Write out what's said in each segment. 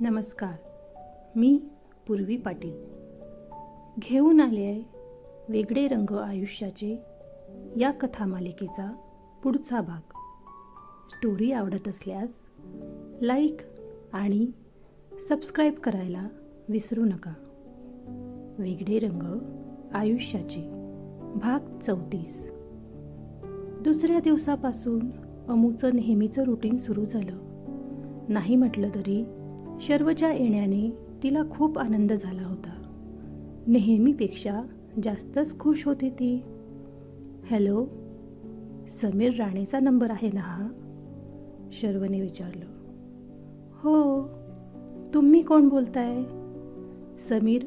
नमस्कार मी पूर्वी पाटील. घेऊन आले आहे वेगळे रंग आयुष्याचे या कथा मालिकेचा पुढचा भाग. स्टोरी आवडत असल्यास लाईक आणि सबस्क्राईब करायला विसरू नका. वेगळे रंग आयुष्याचे. भाग चौतीस. दुसऱ्या दिवसापासून अमूचं नेहमीचं रुटीन सुरू झालं. नाही म्हटलं तरी शर्वच्या येण्याने तिला खूप आनंद झाला होता. नेहमीपेक्षा जास्तच खुश होती ती. हॅलो समीर राणेचा नंबर आहे ना हा? शर्वने विचारलं. हो तुम्ही कोण बोलताय? समीर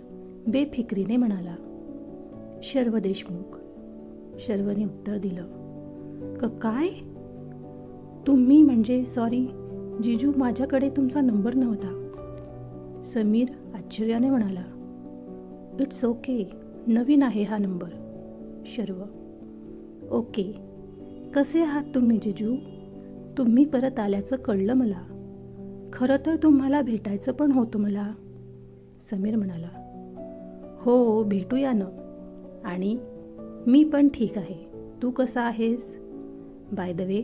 बेफिक्रीने म्हणाला. शर्व देशमुख. शर्वने उत्तर दिलं. क काय? तुम्ही म्हणजे सॉरी जिजू माझ्याकडे तुमचा नंबर नव्हता. समीर आश्चर्याने म्हणाला इट्स ओके नवीन आहे हा नंबर. शर्व. ओके कसे आहात तुम्ही जिजू? तुम्ही परत आल्याचं कळलं मला. खरं तर तुम्हाला भेटायचं पण होतं मला. समीर म्हणाला हो भेटूया ना. आणि मी पण ठीक आहे. तू कसा आहेस? बाय द वे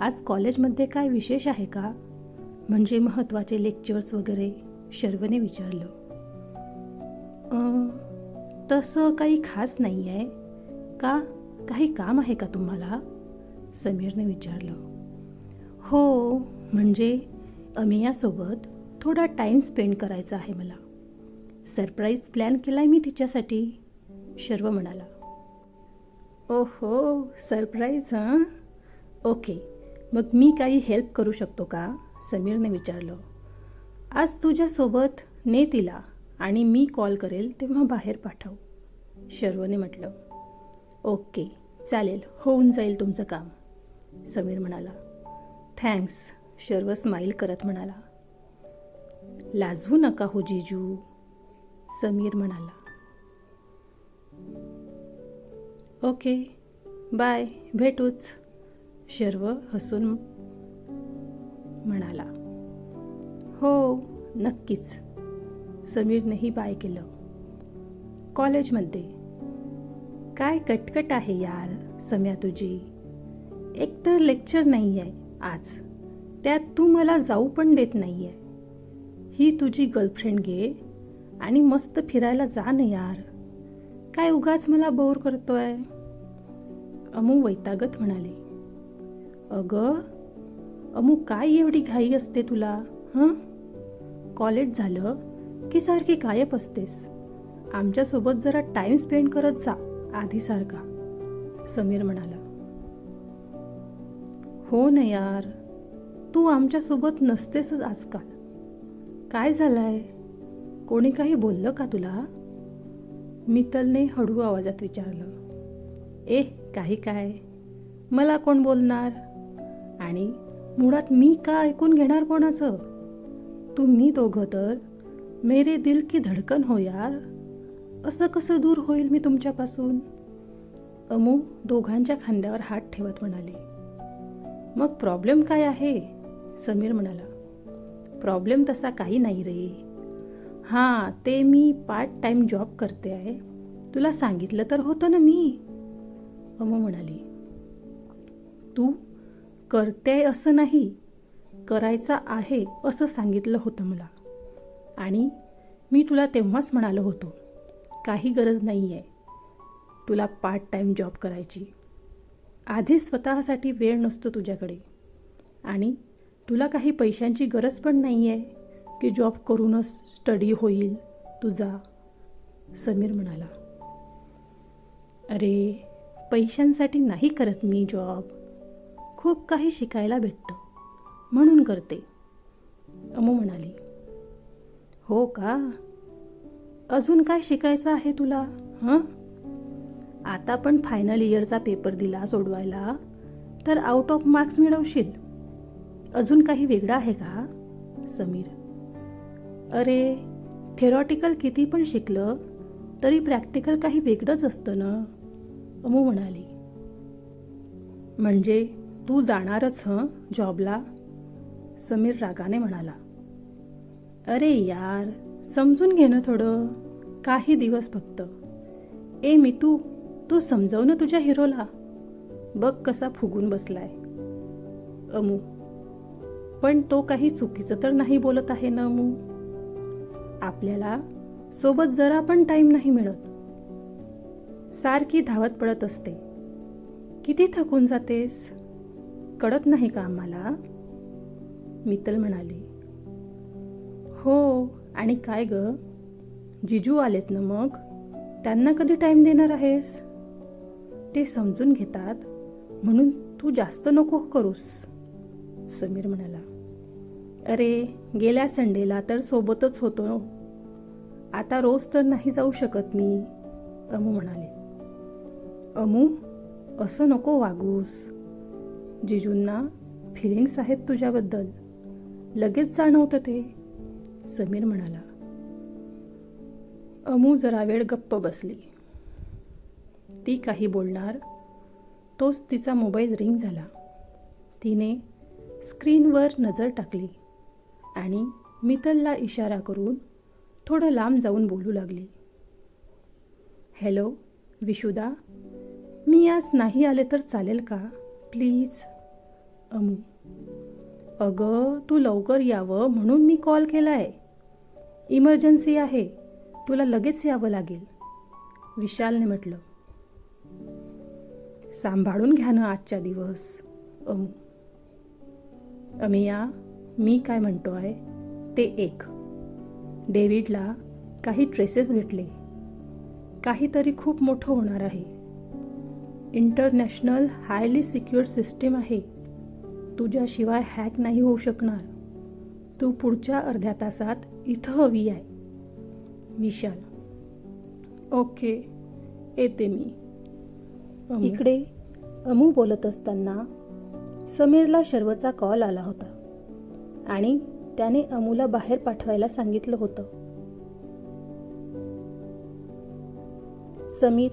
आज कॉलेजमध्ये काय विशेष आहे का? म्हणजे महत्त्वाचे लेक्चर्स वगैरे. शर्वने विचारलं तसं काही खास नाही आहे. का काही काम आहे का तुम्हाला? समीरने विचारलं हो म्हणजे अमियासोबत थोडा टाईम स्पेंड करायचा आहे मला. सरप्राईज प्लॅन केला आहे मी तिच्यासाठी. शर्व म्हणाला ओहो सरप्राईज हां? ओके मग मी काही हेल्प करू शकतो का? समीरने विचारलं आज तुझ्यासोबत ने तिला आणि मी कॉल करेल तेव्हा बाहेर पाठव शर्वने म्हटलं. ओके चालेल होऊन जाईल तुमचं काम समीर म्हणाला. थँक्स शर्व स्माईल करत म्हणाला. लाजवू नका हो जिजू समीर म्हणाला. ओके बाय भेटूच शर्व हसून म्हणाला. हो नक्कीच. समीरनेही बाय केलं. कॉलेजमध्ये. काय कटकट आहे यार सम्या तुझी. एकतर लेक्चर नाही आहे आज. त्यात तू मला जाऊ पण देत नाही आहे ही तुझी गर्लफ्रेंड घे आणि मस्त फिरायला जा ना यार. काय उगाच मला बोर करतोय? अमू वैतागत म्हणाले. अगं अमू काय एवढी घाई असते तुला हं? कॉलेज झालं की सारखी गायब असतेस. आमच्यासोबत जरा टाइम स्पेंड करत जा आधीसारखा समीर म्हणाला. हो ना यार तू आमच्यासोबत नसतेसच आजकाल. काय झालंय? कोणी काही बोललं का तुला? मित्तलने हळू आवाजात विचारलं. ए काही काय? मला कोण बोलणार? आणि मुळात मी का ऐकून घेणार कोणाचं? तुम्ही दोघं तर. मेरे दिल की धडकन हो यार. असं कसं दूर होईल मी तुमच्यापासून? अमू दोघांच्या खांद्यावर हात ठेवत म्हणाले. मग प्रॉब्लेम काय आहे? समीर म्हणाला. प्रॉब्लेम तसा काही नाही रे. हां ते मी पार्ट टाइम जॉब करते आहे. तुला सांगितलं तर होतं ना मी? अमू म्हणाली. तू करते असं नाही. करायचा आहे असं सांगितलं होतं मला. आणि मी तुला तेव्हाच म्हणालो होतो काही गरज नाही आहे तुला पार्ट टाईम जॉब करायची. आधी स्वतःसाठी वेळ नसतो तुझ्याकडे. आणि तुला काही पैशांची गरज पण नाही आहे की जॉब करूनच स्टडी होईल तुझा समीर म्हणाला. अरे पैशांसाठी नाही करत मी जॉब खूप काही शिकायला भेटतं. म्हणून करते. अमू म्हणाली हो का? अजून काय शिकायचं आहे तुला हं? आता पण फायनल इयरचा पेपर दिला सोडवायला तर आउट ऑफ मार्क्स मिळवशील. अजून काही वेगळं आहे का? समीर अरे थेरॉटिकल किती पण शिकलं तरी प्रॅक्टिकल काही वेगळंच असतं ना? अमू म्हणाली म्हणजे तू जाणारच हं जॉबला समीर रागाने म्हणाला अरे यार समजून घे ना थोडं. काही दिवस फक्त. ए मी तू तू समजव ना तुझ्या हिरोला. बघ कसा फुगून बसलाय. अमू पण तो काही चुकीचं तर नाही बोलत आहे ना अमू? आपल्याला सोबत जरा पण टाइम नाही मिळत. सारखी धावत पडत असते. किती थकून जातेस? कळत नाही का आम्हाला? मित्तल म्हणाली. हो आणि काय ग? जिजू आलेत ना मग? त्यांना कधी टाईम देणार आहेस? ते समजून घेतात. म्हणून तू जास्त नको करूस. समीर म्हणाला. अरे गेल्या संडेला तर सोबतच होतो. आता रोज तर नाही जाऊ शकत मी अमू म्हणाले. अमू असं नको वागूस. जिजूंना फिलिंग्स आहेत तुझ्याबद्दल. लगेच जाणवतं ते. समीर म्हणाला अमू जरा वेळ गप्प बसली. ती काही बोलणार तोच तिचा मोबाईल रिंग झाला. तिने स्क्रीनवर नजर टाकली आणि मितलला इशारा करून थोडं लांब जाऊन बोलू लागली. हॅलो विशुदा मी आज नाही आले तर चालेल का? प्लीज अमू. अगं तू लवकर यावं म्हणून मी कॉल केला आहे इमर्जन्सी आहे. तुला लगेच यावं लागेल. विशालने म्हटलं. सांभाळून घ्या ना आजच्या दिवस अम. अमिया मी काय म्हणतो आहे ते एक. डेव्हिडला काही ट्रेसेस भेटले. काहीतरी खूप मोठं होणार आहे. इंटरनॅशनल हायली सिक्युअर सिस्टीम आहे. तुझ्याशिवाय हॅक नाही होऊ शकणार. तू पुढच्या अर्ध्या तासात इथं हवी आहे. विशाल. ओके. येते मी. इकडे अमू बोलत असताना समीरला शर्वचा कॉल आला होता आणि त्याने अमूला बाहेर पाठवायला सांगितलं होतं. समीर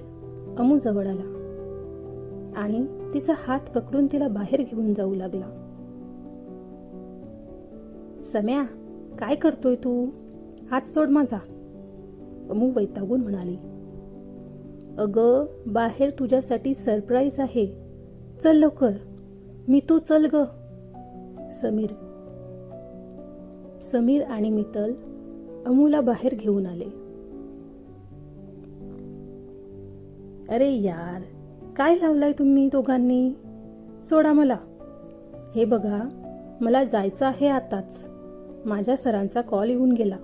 अमू जवळ आला. आणि तिचा हात पकडून तिला बाहेर घेऊन जाऊ लागला. सम्या काय करतोय तू? हात सोड माझा अमू वैतागून म्हणाली. अगं बाहेर तुझ्यासाठी सरप्राईज आहे. चल लवकर. मी तू चल ग. समीर. समीर आणि मितल अमूला बाहेर घेऊन आले. अरे यार काय लावलाय तुम्ही दोघांनी? सोडा मला. हे बघा मला जायचं आहे आताच. माझ्या सरांचा कॉल येऊन गेला.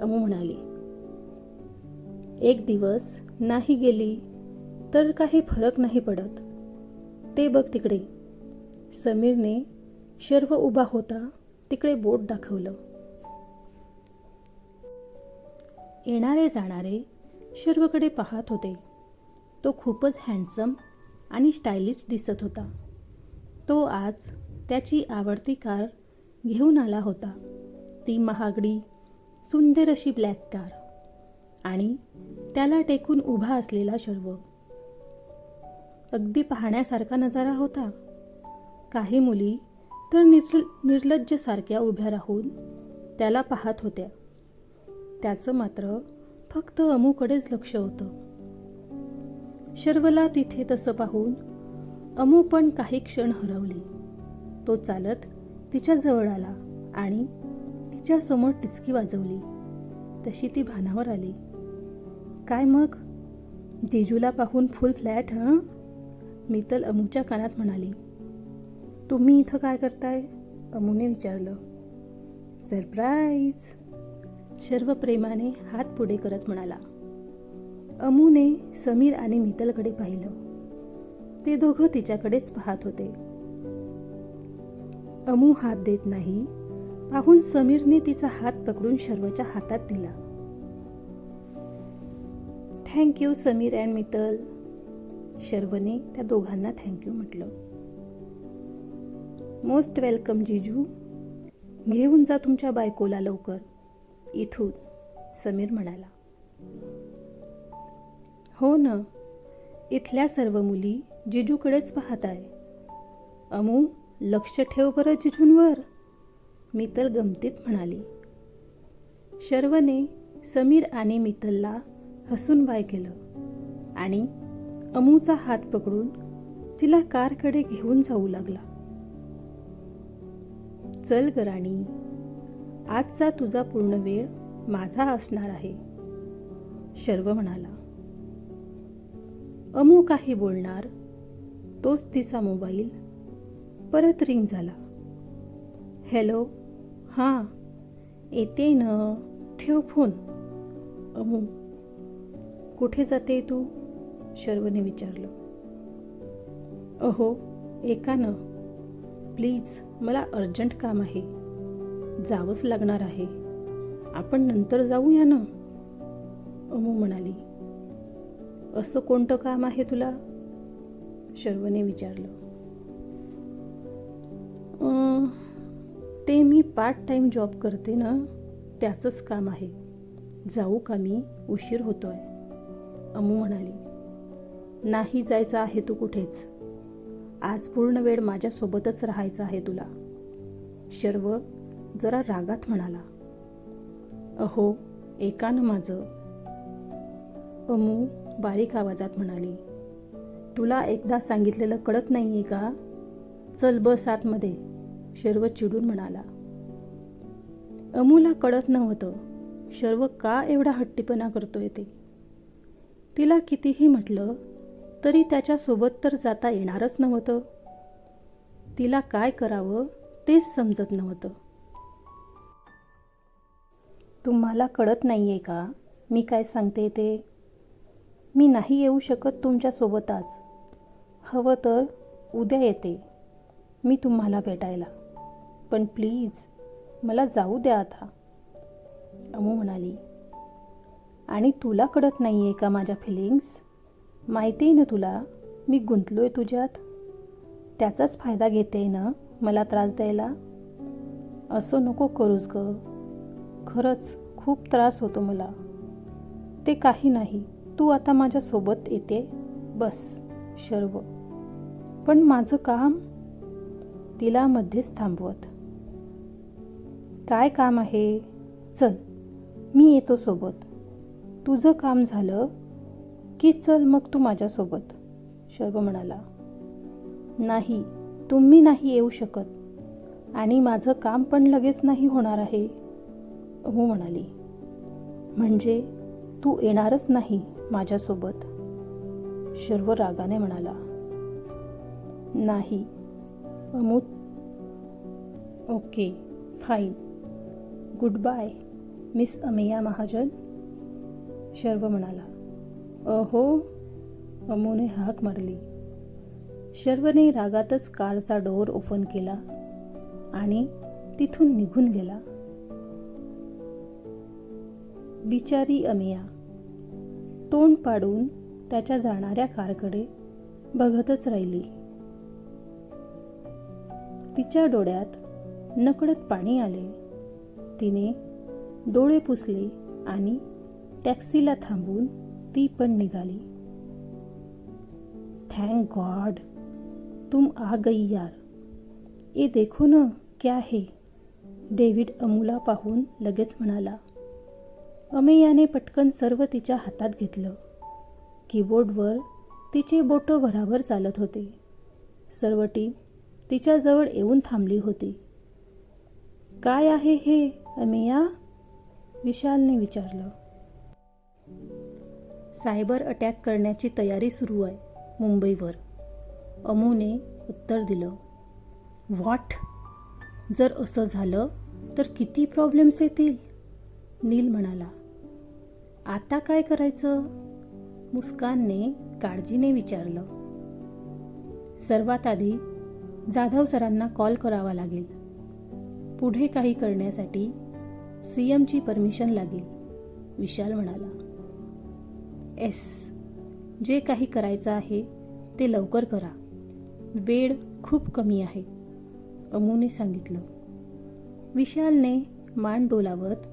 अमू म्हणाली एक दिवस नाही गेली तर काही फरक नाही पडत. ते बघ तिकडे. समीरने शर्व उभा होता तिकडे बोट दाखवलं. येणारे जाणारे शर्वकडे पाहत होते. तो खूपच हँडसम आणि स्टायलिश दिसत होता. तो आज त्याची आवडती कार घेऊन आला होता. ती महागडी सुंदर अशी ब्लॅक कार आणि त्याला टेकून उभा असलेला शर्व अगदी पाहण्यासारखा नजारा होता. काही मुली तर निर्ल निर्लज्जसारख्या उभ्या राहून त्याला पाहत होत्या. त्याचं मात्र फक्त अमूकडेच लक्ष होतं. शर्वला तिथे तसं पाहून अमू पण काही क्षण हरवली. तो चालत तिच्या जवळ आला आणि तिच्या समोर टिचकी वाजवली. तशी ती भानावर आली. काय मग? जेजूला पाहून फुल फ्लॅट हं? मितल अमूच्या कानात म्हणाली. तुम्ही इथं काय करताय? अमूने विचारलं. सरप्राईज. सर्व प्रेमाने हात पुढे करत म्हणाला. अमूने समीर आणि मितलकडे पाहिलं. ते दोघं तिच्याकडेच पाहत होते. अमू हात देत नाही पाहून समीरने तिचा हात पकडून शर्वच्या हातात दिला. Thank you Sameer and Mittal शर्वने त्या दोघांना थँक्यू म्हटलं. मोस्ट वेलकम जिजू. घेऊन जा तुमच्या बायकोला लवकर इथून समीर म्हणाला. हो ना. इथल्या सर्व मुली जिजूकडेच पाहत आहे अमू लक्ष ठेव बरं जिजूंवर. मितल गमतीत म्हणाली. शर्वने समीर आणि मित्तलला हसून बाय केलं आणि अमूचा हात पकडून तिला कारकडे घेऊन जाऊ लागला. चल ग राणी आजचा तुझा पूर्ण वेळ माझा असणार आहे शर्व म्हणाला. अमू काही बोलणार. तोच तिचा मोबाईल. परत रिंग झाला. हॅलो? हां. येते न? ठेव फोन. अमू. कुठे जाते तू? शर्वने विचारलं. अहो एका न. प्लीज मला अर्जंट काम आहे. जावंच लागणार आहे. आपण नंतर जाऊया ना? अमू म्हणाली. असं कोणतं काम आहे तुला? शर्वने विचारलं. ते मी पार्ट टाईम जॉब करते ना त्याचंच काम आहे. जाऊ का मी? उशीर होतोय. अमू म्हणाली. नाही जायचं आहे तू कुठेच. आज पूर्ण वेळ माझ्यासोबतच राहायचा आहे तुला. शर्व जरा रागात म्हणाला. अहो एकानं माझं. अमू बारीक आवाजात म्हणाली तुला एकदा सांगितलेलं कळत नाहीये का? चल बस आतमध्ये शर्व चिडून म्हणाला. अमूला कळत नव्हतं शर्व का एवढा हट्टीपणा करतोय ते. तिला कितीही म्हटलं तरी त्याच्यासोबत तर जाता येणारच नव्हतं. तिला काय करावं तेच समजत नव्हतं. तुम्हाला कळत नाहीये का मी काय सांगते ते? मी नाही येऊ शकत तुमच्यासोबत आज हवं तर उद्या येते. मी तुम्हाला भेटायला. पण प्लीज मला जाऊ द्या आता. अमू म्हणाली. आणि तुला कळत नाही आहे का माझ्या फिलिंग्स माहिती आहे ना तुला मी गुंतलो आहे तुझ्यात. त्याचाच फायदा घेते ना मला त्रास द्यायला? असं नको करूस ग. खरंच खूप त्रास होतो मला. ते काही नाही. तू आता माझ्यासोबत येते. बस शर्व पण माझं काम तिला मध्येच थांबवत. काय काम आहे? चल मी येतो सोबत. तुझं काम झालं की चल मग तू माझ्यासोबत शर्व म्हणाला. नाही तुम्ही नाही येऊ शकत. आणि माझं काम पण लगेच नाही होणार आहे हो म्हणाली. म्हणजे तू येणारच नाही. माझ्यासोबत? शर्व रागाने म्हणाला. नाही Amu okay fine. Good bye miss Ameya Mahajan? Sharv म्हणाला. अहो अमूने हाक मारली. शर्वने रागातच कारचा डोअर ओपन केला आणि तिथून निघून गेला. बिचारी अमिया तोंड पाडून त्याच्या जाणाऱ्या कारकडे बघतच राहिली. तिच्या डोळ्यात नकळत पाणी आले. तिने डोळे पुसले आणि टॅक्सीला थांबून ती पण निघाली. थँक गॉड तुम आ गई यार. ये देखो ना क्या है डेव्हिड अमूला पाहून लगेच म्हणाला. अमेयाने पटकन सर्व तिच्या हातात घेतलं. कीबोर्डवर तिचे बोटं भराभर चालत होते. सर्व टीम तिच्याजवळ येऊन थांबली होती. काय आहे हे अमेया? विशालने विचारलं. सायबर अटॅक करण्याची तयारी सुरू आहे मुंबईवर. अमूने उत्तर दिलं. व्हॉट? जर असं झालं तर किती प्रॉब्लेम्स येतील? नील म्हणाला. आता काय करायचं? मुस्कानने काळजीने विचारलं. सर्वात आधी जाधव सरांना कॉल करावा लागेल. पुढे काही करण्यासाठी सी एमची परमिशन लागेल विशाल म्हणाला. एस जे काही करायचं आहे ते लवकर करा. वेळ खूप कमी आहे अमूने सांगितलं. विशालने मान डोलावत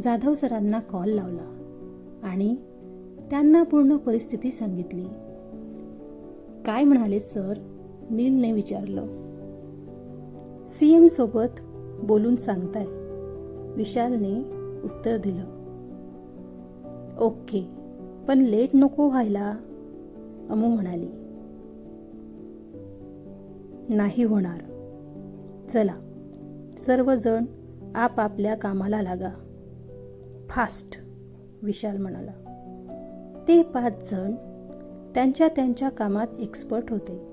जाधव सरांना कॉल लावला. आणि त्यांना पूर्ण परिस्थिती सांगितली. काय म्हणाले सर? नीलने विचारलं. सीएम सोबत बोलून सांगताय विशालने उत्तर दिलं. ओके पण लेट नको व्हायला अमू म्हणाली. नाही होणार. चला सर्वजण आपापल्या कामाला लागा. फास्ट. विशाल म्हणाला. ते पाच जण त्यांच्या त्यांच्या कामात एक्सपर्ट होते.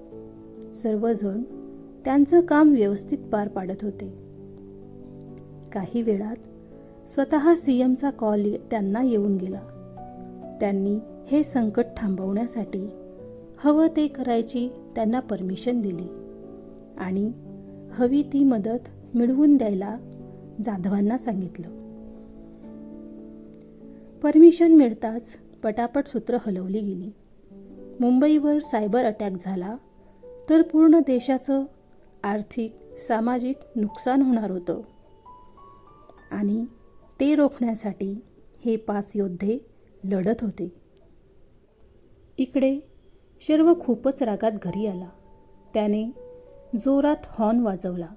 सर्वजण त्यांचं काम व्यवस्थित पार पाडत होते. काही वेळात स्वतः सीएमचा कॉल त्यांना येऊन गेला. त्यांनी हे संकट थांबवण्यासाठी हवं ते करायची त्यांना परमिशन दिली. आणि हवी ती मदत मिळवून द्यायला जाधवांना सांगितलं. परमिशन मिळताच पटापट सूत्र हलवली गेली. मुंबईवर सायबर अटॅक झाला तर पूर्ण देशाचं आर्थिक सामाजिक नुकसान होणार होतं. आणि ते रोखण्यासाठी हे पाच योद्धे लढत होते. इकडे शर्व खूपच रागात घरी आला. त्याने जोरात हॉर्न वाजवला.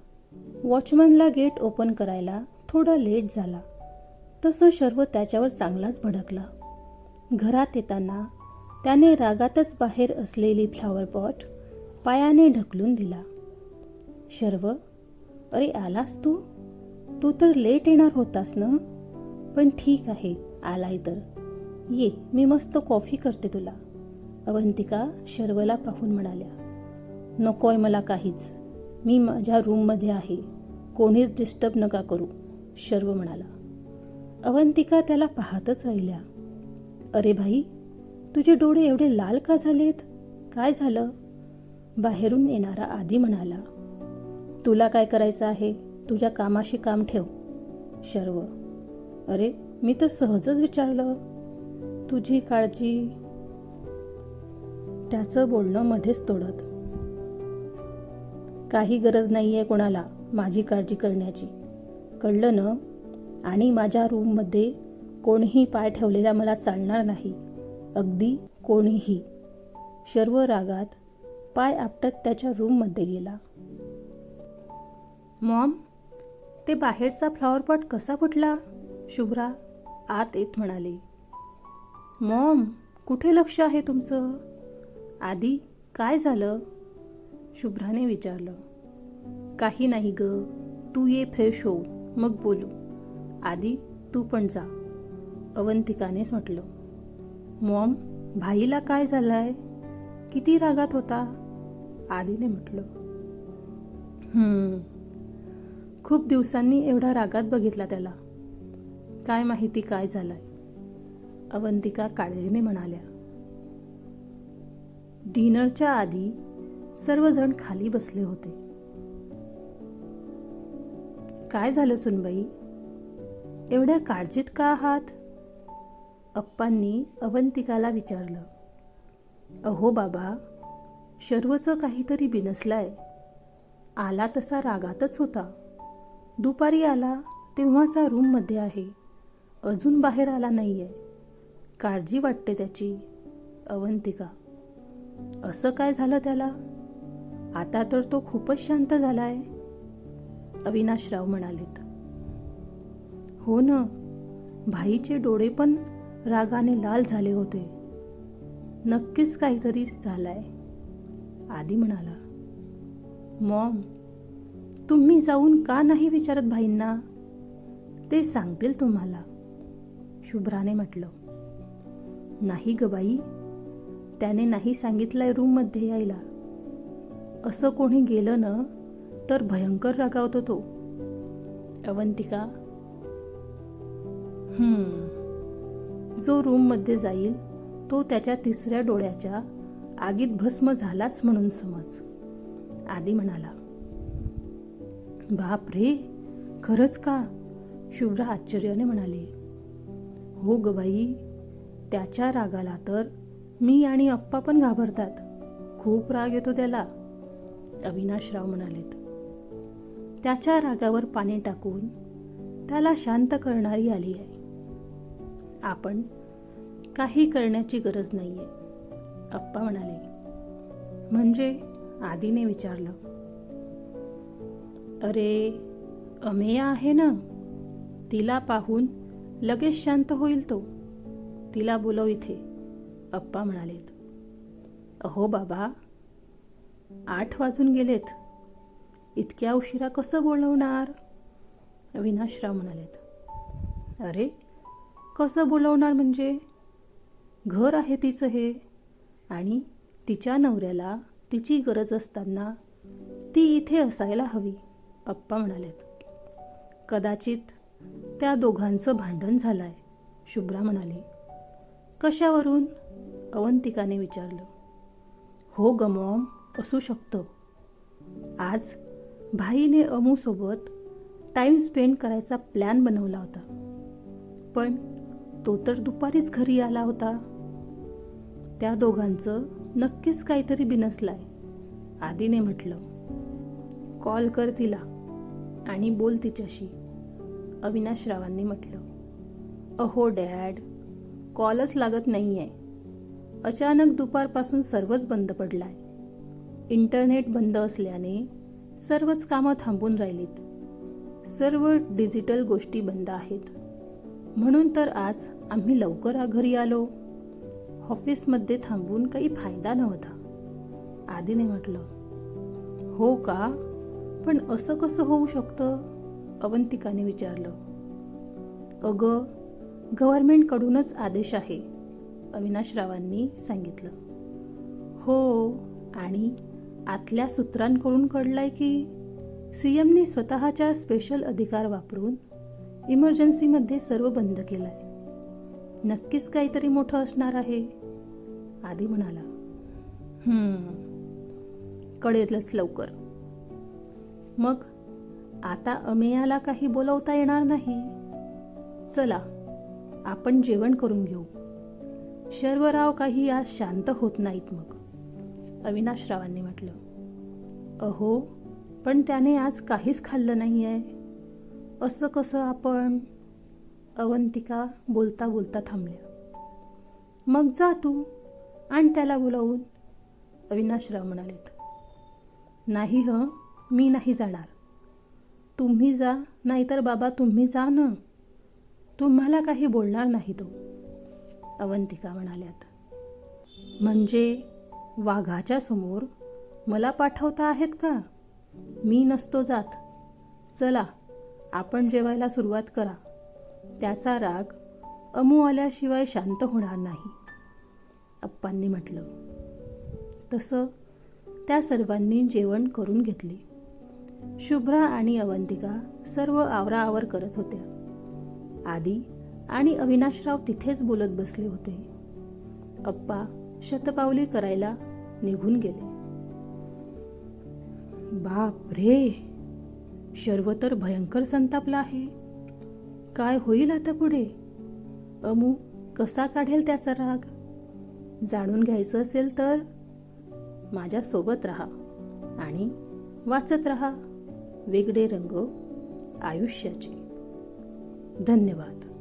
वॉचमनला गेट ओपन करायला थोडा लेट झाला. तसं शर्व त्याच्यावर चांगलाच भडकला. घरात येताना त्याने रागातच बाहेर असलेली फ्लॉवर पॉट पायाने ढकलून दिला. शर्व अरे आलास तू? तू तर लेट येणार होतास ना? पण ठीक आहे आलाय तर. ये मी मस्त कॉफी करते तुला. अवंतिका शर्वला पाहून म्हणाल्या नकोय मला काहीच. मी माझ्या रूममध्ये आहे. कोणीच डिस्टर्ब नका करू शर्व म्हणाला. अवंतिका त्याला पाहतच राहिल्या. अरे भाई तुझे डोळे एवढे लाल का झालेत? काय झालं? बाहेरून येणारा आधी म्हणाला. तुला काय करायचं आहे? तुझ्या कामाशी काम ठेव. शर्व. अरे मी तर सहजच विचारलं. तुझी काळजी त्याचं बोलणं मध्येच तोडत. काही गरज नाहीये कोणाला माझी काळजी करण्याची. कळलं ना? आणि माझ्या रूममध्ये कोणीही पाय ठेवलेला मला चालणार नाही. अगदी कोणीही. सर्व रागात पाय आपटत त्याच्या रूममध्ये गेला. मॉम ते बाहेरचा फ्लॉवरपॉट कसा फुटला? शुभ्रा आत येत म्हणाली. मॉम कुठे लक्ष आहे तुमचं? आधी काय झालं? शुभ्राने विचारलं. काही नाही ग तू ये फ्रेश हो मग बोलू. आधी तू पण जा अवंतिकानेच म्हटलं. मॉम भाईला काय झालंय? किती रागात होता? आधीने म्हटलं. हम्म खूप दिवसांनी एवढा रागात बघितला त्याला. काय माहिती काय झालंय? अवंतिका काळजीने म्हणाल्या. डिनरच्या आधी सर्वजण खाली बसले होते. काय झालं सुनबाई? एवढ्या काळजीत का आहात? अप्पांनी अवंतिकाला विचारलं. अहो बाबा शर्वचं काहीतरी बिनसलाय. आला तसा रागातच होता. दुपारी आला तेव्हाचा रूममध्ये आहे. अजून बाहेर आला नाही आहे काळजी वाटते त्याची अवंतिका. असं काय झालं त्याला? आता तर तो खूपच शांत झालाय अविनाशराव म्हणालेत. हो ना. भाईचे डोळे पण रागाने लाल झाले होते. नक्कीच काहीतरी झालाय. आधी म्हणाला मॉम तुम्ही जाऊन का नाही विचारत भाईंना? ते सांगतील तुम्हाला. शुभ्राने म्हटलं नाही ग बाई त्याने नाही सांगितलंय रूममध्ये यायला. असं कोणी गेलं ना तर भयंकर रागावतो तो. अवंतिका जो रूममध्ये जाईल तो त्याच्या तिसऱ्या डोळ्याच्या आगीत भस्म झालाच म्हणून समज. आधी म्हणाला बाप रे खरंच का? शुभ्रा आश्चर्याने म्हणाली हो ग बाई त्याच्या रागाला तर मी आणि अप्पा पण घाबरतात. खूप राग येतो त्याला. अविनाशराव म्हणालेत त्याच्या रागावर पाणी टाकून त्याला शांत करणारी आली आहे. आपण काही करण्याची गरज नाही आहे अप्पा म्हणाले म्हणजे आदीने विचारलं अरे अमेया आहे ना? तिला पाहून लगेच शांत होईल तो. तिला बोलव इथे. अप्पा म्हणालेत अहो बाबा आठ वाजून गेलेत. इतक्या उशिरा कसं बोलवणार? अविनाशराव म्हणालेत अरे कसं बोलवणार म्हणजे? घर आहे तिचं हे. आणि तिच्या नवऱ्याला तिची गरज असताना ती इथे असायला हवी अप्पा म्हणालेत. कदाचित त्या दोघांचं भांडण झालं आहे शुभ्रा म्हणाली. कशावरून? अवंतिकाने विचारलं. हो गमॉम असू शकतं. आज भाईने अमूसोबत टाईम स्पेंड करायचा प्लॅन बनवला होता. पण तो तर दुपारीच घरी आला होता. त्या दोघांचं नक्कीच काहीतरी बिनसलाय आदीने म्हटलं. कॉल कर तिला आणि बोल तिच्याशी अविनाशरावांनी म्हटलं. अहो डॅड कॉलच लागत नाही आहे अचानक दुपारपासून सर्वच बंद पडलाय. इंटरनेट बंद असल्याने सर्वच कामं थांबून राहिलीत. सर्व डिजिटल गोष्टी बंद आहेत. म्हणून तर आज आम्ही लवकर घरी आलो. ऑफिसमध्ये थांबून काही फायदा नव्हता. आदीने म्हटलं हो का? पण असं कसं होऊ शकतं? अवंतिकाने विचारलं. अगं गव्हर्नमेंटकडूनच आदेश आहे अविनाशरावांनी सांगितलं. हो आणि आतल्या सूत्रांकडून कळलंय की सी एमने स्वतःच्या स्पेशल अधिकार वापरून इमर्जन्सीमध्ये सर्व बंद केलंय. नक्कीच काहीतरी मोठं असणार आहे. आधी म्हणाला कळेलच लवकर. मग आता अमेयाला काही बोलवता येणार नाही. चला आपण जेवण करून घेऊ. शर्वराव काही आज शांत होत नाहीत मग. अविनाशरावांनी म्हटलं अहो पण त्याने आज काहीच खाल्लं नाही आहे असं कसं आपण अवंतिका बोलता बोलता थांबल्या. मग जा तू आणि त्याला बोलावून अविनाशराव म्हणालेत नाही ह मी नाही जाणार. तुम्ही जा नाहीतर बाबा तुम्ही जा ना. तुम्हाला काही बोलणार नाही तो. अवंतिका म्हणाल्यात म्हणजे वाघाच्या समोर मला पाठवता आहेत का? मी नसतो जात. चला आपण जेवायला सुरुवात करा. त्याचा राग अमू आल्याशिवाय शांत होणार नाही. अप्पांनी म्हटलं तसं त्या सर्वांनी जेवण करून घेतले. शुभ्रा आणि अवंतिका सर्व आवराआवर करत होत्या. आदी आणि अविनाशराव तिथेच बोलत बसले होते. अप्पा शतपावली करायला निघून गेले. बाप रे! शर्व तर भयंकर संतापला आहे. काय होईल आता पुढे? अमू कसा काढेल त्याचा राग? जाणून घ्यायचं असेल तर माझ्यासोबत राहा आणि वाचत राहा. वेगळे रंग आयुष्याचे. धन्यवाद.